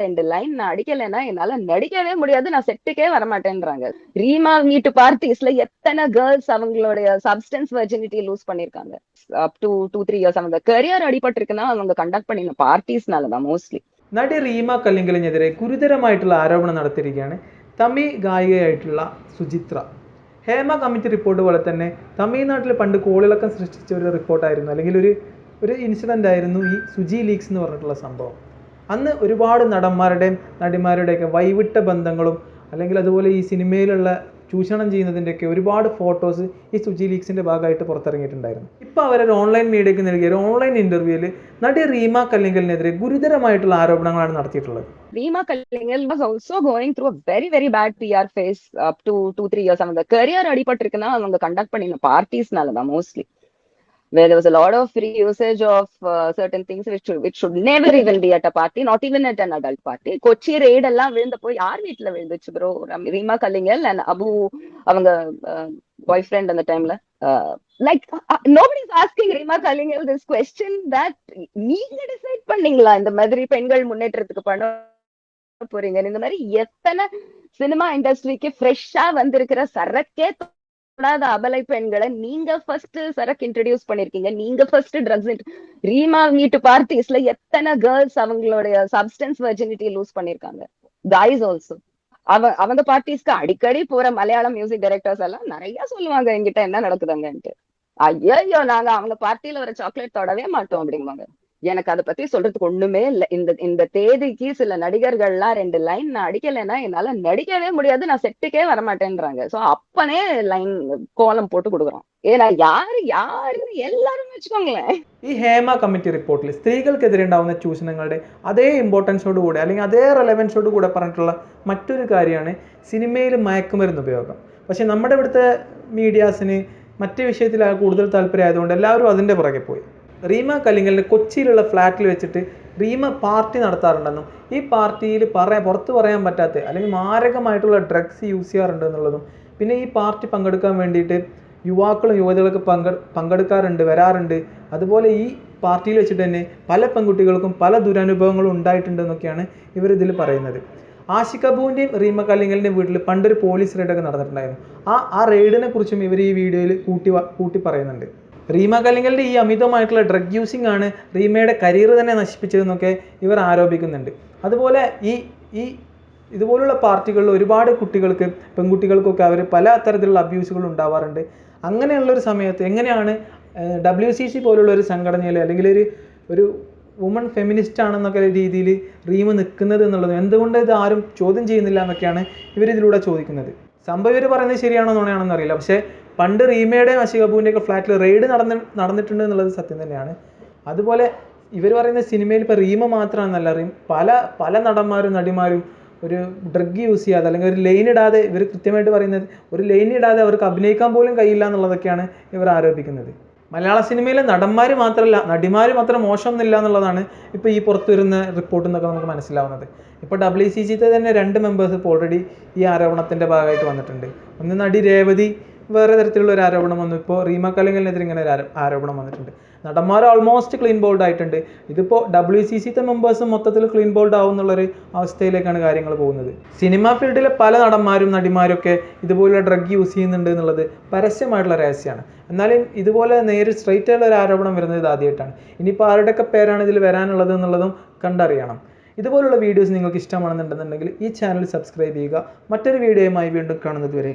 ரெண்டு லைன் நான் அடிக்கலைன்னா என்னால நடிக்கவே முடியாது நான் செட்டுக்கே வரமாட்டேன்றாங்க ரீமா மீட்டு பார்ட்டிஸ்ல எத்தனை கேர்ள்ஸ் அவங்களுடைய சப்ஸ்டன்ஸ் வெர்ஜினிட்டி லூஸ் பண்ணிருக்காங்க up to two three years அவங்க கரியர் அடிபட்டிருக்குன்னா அவங்க கண்டக்ட் பண்ணின பார்ட்டிஸ்னால தான் மோஸ்ட்லி നടി റീമ കല്ലിങ്കലിനെതിരെ ഗുരുതരമായിട്ടുള്ള ആരോപണം നടത്തിയിരിക്കുകയാണ് തമിഴ് ഗായികയായിട്ടുള്ള സുചിത്ര ഹേമ കമ്മിറ്റി റിപ്പോർട്ട് പോലെ തന്നെ തമിഴ്നാട്ടിൽ പണ്ട് കോളിളക്കം സൃഷ്ടിച്ച ഒരു റിപ്പോർട്ടായിരുന്നു അല്ലെങ്കിൽ ഒരു ഒരു ഇൻസിഡൻ്റ് ആയിരുന്നു ഈ സുജി ലീക്സ് എന്ന് പറഞ്ഞിട്ടുള്ള സംഭവം അന്ന് ഒരുപാട് നടന്മാരുടെയും നടിമാരുടെയൊക്കെ വൈവിട്ട ബന്ധങ്ങളും അല്ലെങ്കിൽ അതുപോലെ ഈ സിനിമയിലുള്ള ചൂഷണം ചെയ്യുന്നതിൻ്റെയൊക്കെ ഒരുപാട് ഫോട്ടോസ് ഈ സുജി ലീക്സിൻ്റെ ഭാഗമായിട്ട് പുറത്തിറങ്ങിയിട്ടുണ്ടായിരുന്നു ഇപ്പോൾ അവരൊരു ഓൺലൈൻ മീഡിയയ്ക്ക് നൽകിയ ഒരു ഓൺലൈൻ ഇൻ്റർവ്യൂവിൽ നടി റീമ കല്ലിങ്കലിനെതിരെ ഗുരുതരമായിട്ടുള്ള ആരോപണങ്ങളാണ് നടത്തിയിട്ടുള്ളത് Reema Kallingal was also going through very very bad PR phase up to two three years அவங்க கரியர் அடிபட்டிருக்குன்னா அவங்க கண்டக்ட் பண்ணின பார்ட்டிஸ்னால தான் mostly where there was a lot of free usage of uh, certain things which should, which should never even be at a party, not even at an adult party. Kochi raid எல்லாம் விழுந்தப்போ யார் வீட்டுல விழுந்துச்சு bro Rima Kallingal and Abu அவங்க boyfriend அந்த டைம்ல like nobody is asking Rima Kallingal this question that நீங்க decide பண்ணீங்களா? இந்த மாதிரி பெண்கள் முன்னேற்றத்துக்கு பண்ண போறீங்க இந்த மாதிரி எத்தனை சினிமா இண்டஸ்ட்ரிக்கு ஃப்ரெஷ்ஷா வந்திருக்கிற சரக்கே தொடாத அபலை பெண்களை நீங்க ஃபர்ஸ்ட் சரக்கு இன்ட்ரடியூஸ் பண்ணிருக்கீங்க. நீங்க ஃபர்ஸ்ட் ட்ரக்ஸ் ரீமா மீட்டு பார்ட்டிஸ்ல எத்தனை கேர்ள்ஸ் அவங்களுடைய சப்ஸ்டன்ஸ் வெர்ஜினிட்டி லூஸ் பண்ணிருக்காங்க. காய்ஸ் ஆல்சோ அவ அவங்க பார்ட்டிஸ்க்கு அடிக்கடி போற மலையாளம் மியூசிக் டைரக்டர்ஸ் எல்லாம் நிறைய சொல்லுவாங்க என்கிட்ட என்ன நடக்குதுங்கன்ட்டு. ஐயோ நாங்க அவங்க பார்ட்டியில வர சாக்லேட் தொடவே மாட்டோம் அப்படிங்குவாங்க எனக்கு அதை பத்தி சொல்றதுக்கு ஒண்ணுமே இல்ல இந்த இந்த தேதிக்கு சில நடிகர்கள்லாம் ரெண்டு லைன் நான் அடிக்கலைன்னா என்னால நடிக்கவே முடியாது நான் செட்டுக்கே வரமாட்டேன்றாங்க சோ அப்பனே லைன் கோலம் போட்டு கொடுக்குறோம் ஏன்னா யாரு யாருன்னு எல்லாரும் வச்சுக்கோங்களேன் ഈ ഹേമ കമ്മിറ്റി റിപ്പോർട്ടിൽ സ്ത്രീകൾക്കെതിരെ ഉണ്ടാകുന്ന ചൂഷണങ്ങളുടെ അതേ ഇമ്പോർട്ടൻസോട് കൂടെ അല്ലെങ്കിൽ അതേ റെലവൻസോട് കൂടെ പറഞ്ഞിട്ടുള്ള മറ്റൊരു കാര്യമാണ് സിനിമയിൽ മയക്കുമരുന്ന് ഉപയോഗം പക്ഷെ നമ്മുടെ ഇവിടുത്തെ മീഡിയാസിന് മറ്റു വിഷയത്തിൽ കൂടുതൽ താല്പര്യം ആയതുകൊണ്ട് എല്ലാവരും അതിൻ്റെ പുറകെ പോയി റീമ കല്ലിങ്കലിന്റെ കൊച്ചിയിലുള്ള ഫ്ലാറ്റിൽ വെച്ചിട്ട് റീമ പാർട്ടി നടത്താറുണ്ടെന്നും ഈ പാർട്ടിയിൽ പറയാൻ പുറത്ത് പറയാൻ പറ്റാത്ത അല്ലെങ്കിൽ മാരകമായിട്ടുള്ള ഡ്രഗ്സ് യൂസ് ചെയ്യാറുണ്ട് എന്നുള്ളതും പിന്നെ ഈ പാർട്ടി പങ്കെടുക്കാൻ വേണ്ടിയിട്ട് യുവാക്കളും യുവതികളൊക്കെ പങ്കെ പങ്കെടുക്കാറുണ്ട് വരാറുണ്ട്. അതുപോലെ ഈ പാർട്ടിയിൽ വെച്ചിട്ട് തന്നെ പല പെൺകുട്ടികൾക്കും പല ദുരനുഭവങ്ങളും ഉണ്ടായിട്ടുണ്ടെന്നൊക്കെയാണ് ഇവരിതിൽ പറയുന്നത്. ആഷിക് റീമ കല്ലിങ്കലിന്റെയും വീട്ടിൽ പണ്ടൊരു പോലീസ് റെയ്ഡൊക്കെ നടന്നിട്ടുണ്ടായിരുന്നു. ആ ആ റെയ്ഡിനെ കുറിച്ചും ഇവർ ഈ വീഡിയോയിൽ കൂട്ടി കൂട്ടി പറയുന്നുണ്ട്. റീമ കലിംഗലിന്റെ ഈ അമിതമായിട്ടുള്ള ഡ്രഗ് യൂസിംഗ് ആണ് റീമയുടെ കരിയർ തന്നെ നശിപ്പിച്ചതെന്നൊക്കെ ഇവർ ആരോപിക്കുന്നുണ്ട്. അതുപോലെ ഈ ഈ ഇതുപോലുള്ള പാർട്ടികളിൽ ഒരുപാട് കുട്ടികൾക്ക് പെൺകുട്ടികൾക്കൊക്കെ അവർ പല തരത്തിലുള്ള അബ്യൂസുകൾ ഉണ്ടാവാറുണ്ട്. അങ്ങനെയുള്ളൊരു സമയത്ത് എങ്ങനെയാണ് ഡബ്ല്യു സി സി പോലുള്ള ഒരു സംഘടനയിൽ അല്ലെങ്കിൽ ഒരു ഒരു വുമൺ ഫെമിനിസ്റ്റ് ആണെന്നൊക്കെ രീതിയിൽ റീമ നിൽക്കുന്നത് എന്നുള്ളത്. എന്തുകൊണ്ട് ഇത് ആരും ചോദ്യം ചെയ്യുന്നില്ല എന്നൊക്കെയാണ് ഇവരിതിലൂടെ ചോദിക്കുന്നത്. സംഭവം ഇവർ പറയുന്നത് ശരിയാണോ നുണയാണെന്ന് അറിയില്ല. പക്ഷേ പണ്ട് അശിക് കപൂറിന്റെയൊക്കെ ഫ്ലാറ്റിൽ റെയ്ഡ് നടന്ന് നടന്നിട്ടുണ്ട് എന്നുള്ളത് സത്യം തന്നെയാണ്. അതുപോലെ ഇവർ പറയുന്ന സിനിമയിൽ ഇപ്പോൾ റീമ മാത്രമാണെന്നല്ല റീം പല പല നടന്മാരും നടിമാരും ഒരു ഡ്രഗ് യൂസ് ചെയ്യാതെ അല്ലെങ്കിൽ ഒരു ലൈൻ ഇടാതെ ഇവർ കൃത്യമായിട്ട് പറയുന്നത് ഒരു ലൈൻ ഇടാതെ അവർക്ക് അഭിനയിക്കാൻ പോലും കഴിയില്ല എന്നുള്ളതൊക്കെയാണ് ഇവർ ആരോപിക്കുന്നത്. മലയാള സിനിമയിലെ നടന്മാർ മാത്രമല്ല നടിമാർ മാത്രം മോശമൊന്നുമില്ല എന്നുള്ളതാണ് ഇപ്പോൾ ഈ പുറത്തു വരുന്ന റിപ്പോർട്ടിൽ നിന്നൊക്കെ നമുക്ക് മനസ്സിലാവുന്നത്. ഇപ്പോൾ ഡബ്ല്യു സി ജിത്തെ തന്നെ രണ്ട് മെമ്പേഴ്സ് ഇപ്പോൾ ഓൾറെഡി ഈ ആരോപണത്തിന്റെ ഭാഗമായിട്ട് വന്നിട്ടുണ്ട്. ഒന്ന് നടി രേവതി വേറെ തരത്തിലുള്ള ഒരു ആരോപണം വന്നു. ഇപ്പോൾ റീമ കലിംഗലിനെതിരെ ഇങ്ങനെ ഒരു ആരോപണം വന്നിട്ടുണ്ട്. നടന്മാർ ഓൾമോസ്റ്റ് ക്ലീൻ ബോൾഡ് ആയിട്ടുണ്ട്. ഇതിപ്പോൾ ഡബ്ല്യു സി സിത്തെ മെമ്പേഴ്സ് മൊത്തത്തിൽ ക്ലീൻ ബോൾഡ് ആവും എന്നുള്ളൊരു അവസ്ഥയിലേക്കാണ് കാര്യങ്ങൾ പോകുന്നത്. സിനിമാ ഫീൽഡിലെ പല നടന്മാരും നടിമാരൊക്കെ ഇതുപോലെ ഡ്രഗ് യൂസ് ചെയ്യുന്നുണ്ട് എന്നുള്ളത് പരസ്യമായിട്ടുള്ള രഹസ്യമാണ് എന്നാലും ഇതുപോലെ നേരിൽ സ്ട്രൈറ്റ് ആയിട്ടുള്ള ഒരു ആരോപണം വരുന്നത് ഇത് ആദ്യമായിട്ടാണ് ഇനിയിപ്പോൾ ആരുടെയൊക്കെ പേരാണ് ഇതിൽ വരാനുള്ളത് എന്നുള്ളതും കണ്ടറിയണം. ഇതുപോലുള്ള വീഡിയോസ് നിങ്ങൾക്ക് ഇഷ്ടമാണെന്നുണ്ടെന്നുണ്ടെങ്കിൽ ഈ ചാനൽ സബ്സ്ക്രൈബ് ചെയ്യുക. മറ്റൊരു വീഡിയോയുമായി വീണ്ടും കാണുന്നത് വരെ